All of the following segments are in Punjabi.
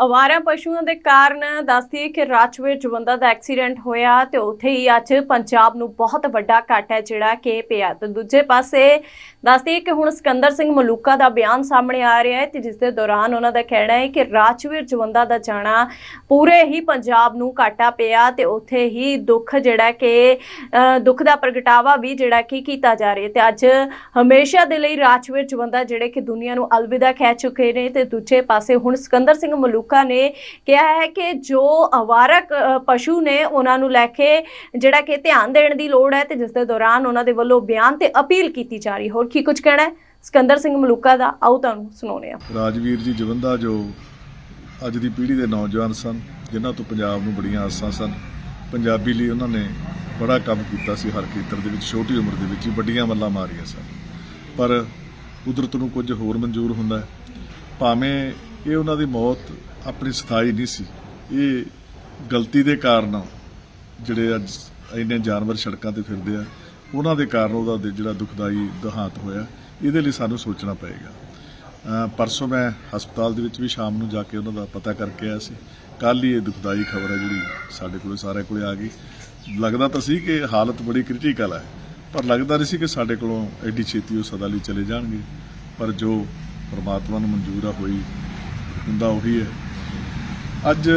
ਅਵਾਰਾ ਪਸ਼ੂਆਂ ਦੇ ਕਾਰਨ ਦੱਸਦੀ ਕਿ ਰਾਜਵੀਰ ਜਵੰਦਾ ਦਾ ਐਕਸੀਡੈਂਟ ਹੋਇਆ ਤੇ ਉੱਥੇ ਹੀ ਅੱਜ ਪੰਜਾਬ ਨੂੰ ਬਹੁਤ ਵੱਡਾ ਘਾਟਾ ਹੈ ਜਿਹੜਾ ਕਿ ਪਿਆ ਤੇ ਦੂਜੇ ਪਾਸੇ ਦੱਸਦੀ ਕਿ ਹੁਣ ਸਿਕੰਦਰ ਸਿੰਘ ਮਲੂਕਾ ਦਾ ਬਿਆਨ ਸਾਹਮਣੇ ਆ ਰਿਹਾ ਹੈ ਤੇ ਜਿਸ ਦੇ ਦੌਰਾਨ ਉਹਨਾਂ ਦਾ ਕਹਿਣਾ ਹੈ ਕਿ ਰਾਜਵੀਰ ਜਵੰਦਾ ਦਾ ਜਾਣਾ ਪੂਰੇ ਹੀ ਪੰਜਾਬ ਨੂੰ ਘਾਟਾ ਪਿਆ ਤੇ ਉੱਥੇ ਹੀ ਦੁੱਖ ਜਿਹੜਾ ਕਿ ਦੁੱਖ ਦਾ ਪ੍ਰਗਟਾਵਾ ਵੀ ਜਿਹੜਾ ਕਿ ਕੀਤਾ ਜਾ ਰਿਹਾ ਹੈ। ਤੇ ਅੱਜ ਹਮੇਸ਼ਾ ਦੇ ਲਈ ਰਾਜਵੀਰ ਜਵੰਦਾ ਜਿਹੜੇ ਕਿ ਦੁਨੀਆ ਨੂੰ ਅਲਵਿਦਾ ਕਹਿ ਚੁੱਕੇ ਨੇ ਤੇ ਦੂਜੇ ਪਾਸੇ ਹੁਣ ਸਿਕੰਦਰ ਸਿੰਘ ਮਲੂਕਾ ਨੇ ਕਿਹਾ ਹੈ ਕਿ ਜੋ ਅਵਾਰਕ ਪਸ਼ੂ ਨੇ ਉਹਨਾਂ ਨੂੰ ਲੈ ਕੇ ਜਿਹੜਾ ਕਿ ਧਿਆਨ ਦੇਣ ਦੀ ਲੋੜ ਹੈ ਤੇ ਜਿਸ ਦੇ ਦੌਰਾਨ ਉਹਨਾਂ ਦੇ ਵੱਲੋਂ ਬਿਆਨ ਤੇ ਅਪੀਲ ਕੀਤੀ ਜਾ ਰਹੀ ਹੋਰ ਕੀ ਕੁਝ ਕਹਿਣਾ ਹੈ? ਸਿਕੰਦਰ ਸਿੰਘ ਮਲੂਕਾ ਦਾ ਆਓ ਤੁਹਾਨੂੰ ਸੁਣਾਉਂਦੇ ਹਾਂ। ਰਾਜਵੀਰ ਜੀ, ਜਵੰਦਾ ਜੋ ਅੱਜ ਦੀ ਪੀੜ੍ਹੀ ਦੇ ਨੌਜਵਾਨ ਸਨ, ਜਿਨ੍ਹਾਂ ਤੋਂ ਪੰਜਾਬ ਨੂੰ ਬੜੀਆਂ ਆਸਾਂ ਸਨ, ਪੰਜਾਬੀ ਲਈ ਉਹਨਾਂ ਨੇ ਬੜਾ ਕੰਮ ਕੀਤਾ ਸੀ ਹਰ ਖੇਤਰ ਦੇ ਵਿੱਚ, ਛੋਟੀ ਉਮਰ ਦੇ ਵਿੱਚ ਹੀ ਵੱਡੀਆਂ ਮੱਲਾਂ ਮਾਰੀਆਂ ਸਨ। ਪਰ ਕੁਦਰਤ ਨੂੰ ਕੁਝ ਹੋਰ ਮਨਜ਼ੂਰ ਹੁੰਦਾ ਭਾਵੇਂ ਇਹ ਉਹਨਾਂ ਦੀ ਮੌਤ ਆਪਣੀ ਸਥਾਈ ਨਹੀਂ ਸੀ। ਇਹ ਗਲਤੀ ਦੇ ਕਾਰਨ ਜਿਹੜੇ ਅੱਜ ਇੰਨੇ ਜਾਨਵਰ ਸੜਕਾਂ ਤੇ ਫਿਰਦੇ ਆ, ਉਹਨਾਂ ਦੇ ਕਾਰਨ ਉਹਦਾ ਜਿਹੜਾ ਦੁਖਦਾਈ ਦੇਹਾਂਤ ਹੋਇਆ, ਇਹਦੇ ਲਈ ਸਾਨੂੰ ਸੋਚਣਾ ਪਏਗਾ। ਪਰਸੋਂ ਮੈਂ ਹਸਪਤਾਲ ਦੇ ਵਿੱਚ ਵੀ ਸ਼ਾਮ ਨੂੰ ਜਾ ਕੇ ਉਹਨਾਂ ਦਾ ਪਤਾ ਕਰਕੇ ਆਇਆ ਸੀ। ਕੱਲ ਹੀ ਇਹ ਦੁਖਦਾਈ ਖਬਰ ਹੈ ਜਿਹੜੀ ਸਾਡੇ ਕੋਲ ਸਾਰੇ ਕੋਲੇ ਆ ਗਈ। ਲੱਗਦਾ ਤਾਂ ਸੀ ਕਿ ਹਾਲਤ ਬੜੀ ਕ੍ਰਿਟੀਕਲ ਹੈ ਪਰ ਲੱਗਦਾ ਨਹੀਂ ਸੀ ਕਿ ਸਾਡੇ ਕੋਲੋਂ ਐਡੀ ਛੇਤੀ ਉਹ ਸਦਾ ਲਈ ਚਲੇ ਜਾਣਗੇ। ਪਰ ਜੋ ਪਰਮਾਤਮਾ ਨੂੰ ਮਨਜ਼ੂਰ ਆ ਹੋਈ, ਹੁੰਦਾ ਉਹੀ ਹੈ। ਅੱਜ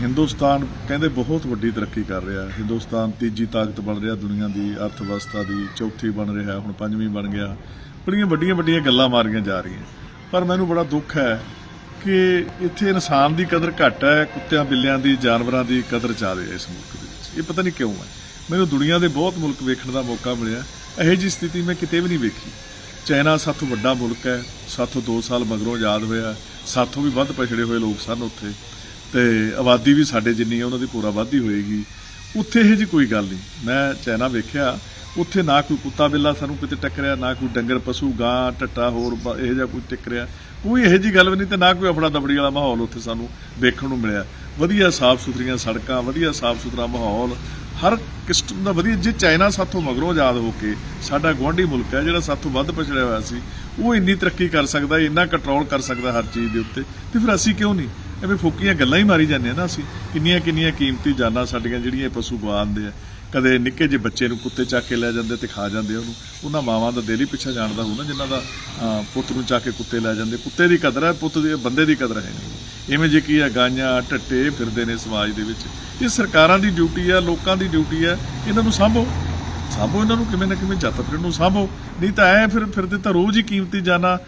ਹਿੰਦੁਸਤਾਨ ਕਹਿੰਦੇ ਬਹੁਤ ਵੱਡੀ ਤਰੱਕੀ ਕਰ ਰਿਹਾ ਹੈ। ਹਿੰਦੁਸਤਾਨ ਤੀਜੀ ਤਾਕਤ ਬਣ ਰਿਹਾ, ਦੁਨੀਆ ਦੀ ਅਰਥ ਵਿਵਸਥਾ ਦੀ ਚੌਥੀ ਬਣ ਰਿਹਾ, ਹੁਣ ਪੰਜਵੀਂ ਬਣ ਗਿਆ। ਬੜੀਆਂ ਵੱਡੀਆਂ ਵੱਡੀਆਂ ਗੱਲਾਂ ਮਾਰੀਆਂ ਜਾ ਰਹੀਆਂ। ਪਰ ਮੈਨੂੰ ਬੜਾ ਦੁੱਖ ਹੈ ਕਿ ਇੱਥੇ ਇਨਸਾਨ ਦੀ ਕਦਰ ਘੱਟ ਹੈ, ਕੁੱਤਿਆਂ, ਬਿੱਲਿਆਂ ਦੀ, ਜਾਨਵਰਾਂ ਦੀ ਕਦਰ ਜ਼ਿਆਦਾ ਹੈ ਇਸ ਮੁਲਕ ਦੇ ਵਿੱਚ। ਇਹ ਪਤਾ ਨਹੀਂ ਕਿਉਂ ਹੈ। ਮੈਨੂੰ ਦੁਨੀਆ ਦੇ ਬਹੁਤ ਮੁਲਕ ਵੇਖਣ ਦਾ ਮੌਕਾ ਮਿਲਿਆ। ਇਹੋ ਜੀ ਸਥਿਤੀ ਮੈਂ ਕਿਤੇ ਵੀ ਨਹੀਂ ਵੇਖੀ। ਚਾਈਨਾ ਸਾਥੋਂ ਵੱਡਾ ਮੁਲਕ ਹੈ। ਸਾਥੋਂ 2 ਸਾਲ ਮਗਰੋਂ ਆਜ਼ਾਦ ਹੋਇਆ। ਸਾਥੋਂ ਵੀ ਵੱਧ ਪਛੜੇ ਹੋਏ ਲੋਕ ਸਨ ਉੱਥੇ। ਤੇ ਆਬਾਦੀ ਵੀ ਸਾਡੇ ਜਿੰਨੀ ਹੈ ਉਹਨਾਂ ਦੀ ਪੂਰਾ ਵਾਧੀ ਹੋਏਗੀ। ਉੱਥੇ ਇਹ ਜੀ ਕੋਈ ਗੱਲ ਨਹੀਂ। ਮੈਂ ਚਾਈਨਾ ਵੇਖਿਆ, ਉੱਥੇ ਨਾ ਕੋਈ ਕੁੱਤਾ ਬਿੱਲਾ ਸਾਨੂੰ ਕਿਤੇ ਟੱਕਰਿਆ, ਨਾ ਕੋਈ ਡੰਗਰ, ਪਸ਼ੂ, ਗਾਂ, ਟੱਟਾ, ਹੋਰ ਬ- ਇਹੋ ਜਿਹਾ ਕੋਈ ਟੱਕਰਿਆ। ਕੋਈ ਇਹੋ ਜੀ ਗੱਲ ਵੀ ਨਹੀਂ ਤੇ ਨਾ ਕੋਈ ਅਫੜਾ ਦਬੜੀ ਵਾਲਾ ਮਾਹੌਲ ਉੱਥੇ ਸਾਨੂੰ ਦੇਖਣ ਨੂੰ ਮਿਲਿਆ। ਵਧੀਆ ਸਾਫ਼ ਸੁਥਰੀਆਂ ਸੜਕਾਂ, ਵਧੀਆ ਸਾਫ਼ ਸੁਥਰਾ ਮਾਹੌਲ, ਹਰ ਕਿਸਮ ਦਾ ਵਧੀਆ। ਜੇ ਚਾਈਨਾ ਸਾਥੋਂ ਮਗਰੋਂ ਆਜ਼ਾਦ ਹੋ ਕੇ ਸਾਡਾ ਗੁਆਂਢੀ ਮੁਲਕ ਹੈ, ਜਿਹੜਾ ਸਾਥੋਂ ਵੱਧ ਪਛੜਿਆ ਹੋਇਆ ਸੀ, ਉਹ ਇੰਨੀ ਤਰੱਕੀ ਕਰ ਸਕਦਾ, ਇੰਨਾ ਕੰਟਰੋਲ ਕਰ ਸਕਦਾ ਹਰ ਚੀਜ਼ ਦੇ ਉੱਤੇ। ਤੇ ਫਿਰ ਅਸੀਂ ਕਿਉਂ ਨਹੀਂ? ਐਵੇਂ ਫੋਕੀਆਂ ਗੱਲਾਂ ਹੀ ਮਾਰੀ ਜਾਂਦੇ ਆ ਨਾ ਅਸੀਂ। ਕਿੰਨੀਆਂ ਕਿੰਨੀਆਂ ਕੀਮਤੀ ਜਾਨਾਂ ਸਾਡੀਆਂ ਜਿਹੜੀਆਂ ਇਹ ਪਸ਼ੂ ਗਵਾਉਂਦੇ ਆ। ਕਦੇ ਨਿੱਕੇ ਜਿਹੇ ਬੱਚੇ ਨੂੰ ਕੁੱਤੇ ਚੱਕ ਕੇ ਲੈ ਜਾਂਦੇ ਤੇ ਖਾ ਜਾਂਦੇ ਉਹਨੂੰ। ਉਹਨਾਂ ਮਾਵਾਂ ਦਾ ਦਿਲ ਹੀ ਪਿੱਛੇ ਜਾਣਦਾ ਹੋਊ ਨਾ, ਜਿਨ੍ਹਾਂ ਦਾ ਪੁੱਤ ਨੂੰ ਚੱਕ ਕੇ ਕੁੱਤੇ ਲੈ ਜਾਂਦੇ। ਕੁੱਤੇ ਦੀ ਕਦਰ ਹੈ ਪੁੱਤ ਦੀ, ਬੰਦੇ ਦੀ ਕਦਰ ਹੈ ਨਹੀਂ। ਇਵੇਂ ਜੇ ਕੀ ਹੈ ਗਾਈਆਂ ਟੱਟੇ ਫਿਰਦੇ ਨੇ ਸਮਾਜ ਦੇ ਵਿੱਚ। ਇਹ ਸਰਕਾਰਾਂ ਦੀ ਡਿਊਟੀ ਹੈ ਲੋਕਾਂ ਦੀ ਡਿਊਟੀ ਹੈ ਇਹਨਾਂ ਨੂੰ ਸਾਂਭੋ। ਸਾਂਭੋ ਇਹਨਾਂ ਨੂੰ, ਕਿਵੇਂ ਨਾ ਕਿਵੇਂ ਜੱਤ ਫਿਰ ਨੂੰ ਸਾਂਭੋ। ਨਹੀਂ ਤਾਂ ਐ ਫਿਰ ਫਿਰਦੇ ਤਾਂ ਰੋਜ਼ ਹੀ ਕੀਮਤੀ ਜਾਨਾ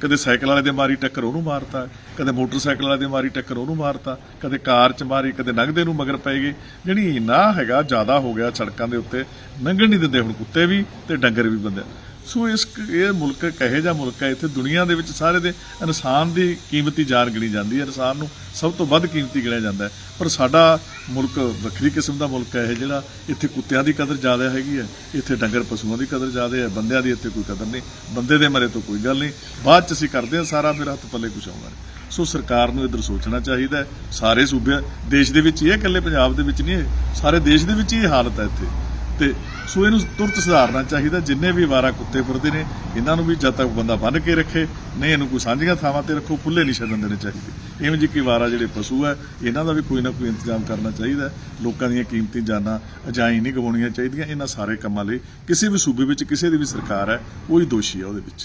ਕਦੇ ਸਾਈਕਲ ਵਾਲੇ ਦੇ ਮਾਰੀ ਟੱਕਰ ਉਹਨੂੰ ਮਾਰਤਾ, ਕਦੇ ਮੋਟਰਸਾਈਕਲ ਵਾਲੇ ਦੇ ਮਾਰੀ ਟੱਕਰ ਉਹਨੂੰ ਮਾਰਤਾ, ਕਦੇ ਕਾਰ 'ਚ ਮਾਰੀ, ਕਦੇ ਨੰਗਦੇ ਨੂੰ ਮਗਰ ਪੈ ਗਏ। ਜਿਹੜੀ ਇੰਨਾ ਹੈਗਾ, ਜ਼ਿਆਦਾ ਹੋ ਗਿਆ ਸੜਕਾਂ ਦੇ ਉੱਤੇ ਲੰਘਣ ਨਹੀਂ ਦਿੰਦੇ ਹੁਣ ਕੁੱਤੇ ਵੀ ਤੇ ਡੰਗਰ ਵੀ ਬੰਦੇ। ਸੋ ਇਸ ਇਹ ਮੁਲਕ ਕਹੇ ਜਾ ਮੁਲਕ ਹੈ? ਇੱਥੇ ਦੁਨੀਆ ਦੇ ਵਿੱਚ ਸਾਰੇ ਦੇ ਇਨਸਾਨ ਦੀ ਕੀਮਤੀ ਜਾਨ ਗਿਣੀ ਜਾਂਦੀ ਹੈ। ਇਨਸਾਨ ਨੂੰ ਸਭ ਤੋਂ ਵੱਧ ਕੀਮਤੀ ਗਿਣਿਆ ਜਾਂਦਾ ਹੈ। ਪਰ ਸਾਡਾ ਮੁਲਕ ਵੱਖਰੀ ਕਿਸਮ ਦਾ ਮੁਲਕ ਹੈ ਇਹ ਜਿਹੜਾ ਇੱਥੇ ਕੁੱਤਿਆਂ ਦੀ ਕਦਰ ਜ਼ਿਆਦਾ ਹੈਗੀ ਹੈ। ਇੱਥੇ ਡੰਗਰ ਪਸ਼ੂਆਂ ਦੀ ਕਦਰ ਜ਼ਿਆਦਾ ਹੈ। ਬੰਦਿਆਂ ਦੀ ਇੱਥੇ ਕੋਈ ਕਦਰ ਨਹੀਂ। ਬੰਦੇ ਦੇ ਮਰੇ ਤੋਂ ਕੋਈ ਗੱਲ ਨਹੀਂ। ਬਾਅਦ ਚ ਅਸੀਂ ਕਰਦੇ ਹਾਂ ਸਾਰਾ ਫਿਰ ਹੱਥ ਪੱਲੇ ਕੁਛ ਆਉਂਦਾ ਸੋ ਸਰਕਾਰ ਨੂੰ ਇਧਰ ਸੋਚਣਾ ਚਾਹੀਦਾ ਸਾਰੇ ਸੂਬੇ, ਦੇਸ਼ ਦੇ ਵਿੱਚ ਇਹ ਇਕੱਲੇ ਪੰਜਾਬ ਦੇ ਵਿੱਚ ਨਹੀਂ ਇਹ ਸਾਰੇ ਦੇਸ਼ ਦੇ ਵਿੱਚ ਹੀ ਹਾਲਤ ਹੈ ਇੱਥੇ। ਤੇ ਸੋ ਇਹਨੂੰ ਤੁਰਤ ਸੁਧਾਰਨਾ ਚਾਹੀਦਾ, ਜਿੰਨੇ ਵੀ ਵਾਰਾ ਕੁੱਤੇ ਫਿਰਦੇ ਨੇ, ਇਹਨਾਂ ਨੂੰ ਵੀ ਜਦ ਤੱਕ ਬੰਦਾ ਬੰਨ ਕੇ ਰੱਖੇ, ਨਹੀਂ ਇਹਨੂੰ ਕੋਈ ਸਾਂਝੀਆਂ ਥਾਵਾਂ ਤੇ ਰੱਖੋ ਖੁੱਲੇ ਨਹੀਂ ਛੱਡਣ ਦੇਣੇ ਚਾਹੀਦੇ। ਇਵੇਂ ਜੀ ਕਿ ਵਾਰਾ ਜਿਹੜੇ ਪਸ਼ੂ ਹੈ ਇਹਨਾਂ ਦਾ ਵੀ ਕੋਈ ਨਾ ਕੋਈ ਇੰਤਜ਼ਾਮ ਕਰਨਾ ਚਾਹੀਦਾ ਲੋਕਾਂ ਦੀਆਂ ਕੀਮਤੀ ਜਾਨਾਂ ਅਜਾਈ ਨਹੀਂ ਗਵਾਉਣੀਆਂ ਚਾਹੀਦੀਆਂ। ਇਹਨਾਂ ਸਾਰੇ ਕੰਮਾਂ ਲਈ ਕਿਸੇ ਵੀ ਸੂਬੇ ਵਿੱਚ ਕਿਸੇ ਦੀ ਵੀ ਸਰਕਾਰ ਹੈ, ਉਹ ਹੀ ਦੋਸ਼ੀ ਹੈ ਉਹਦੇ ਵਿੱਚ।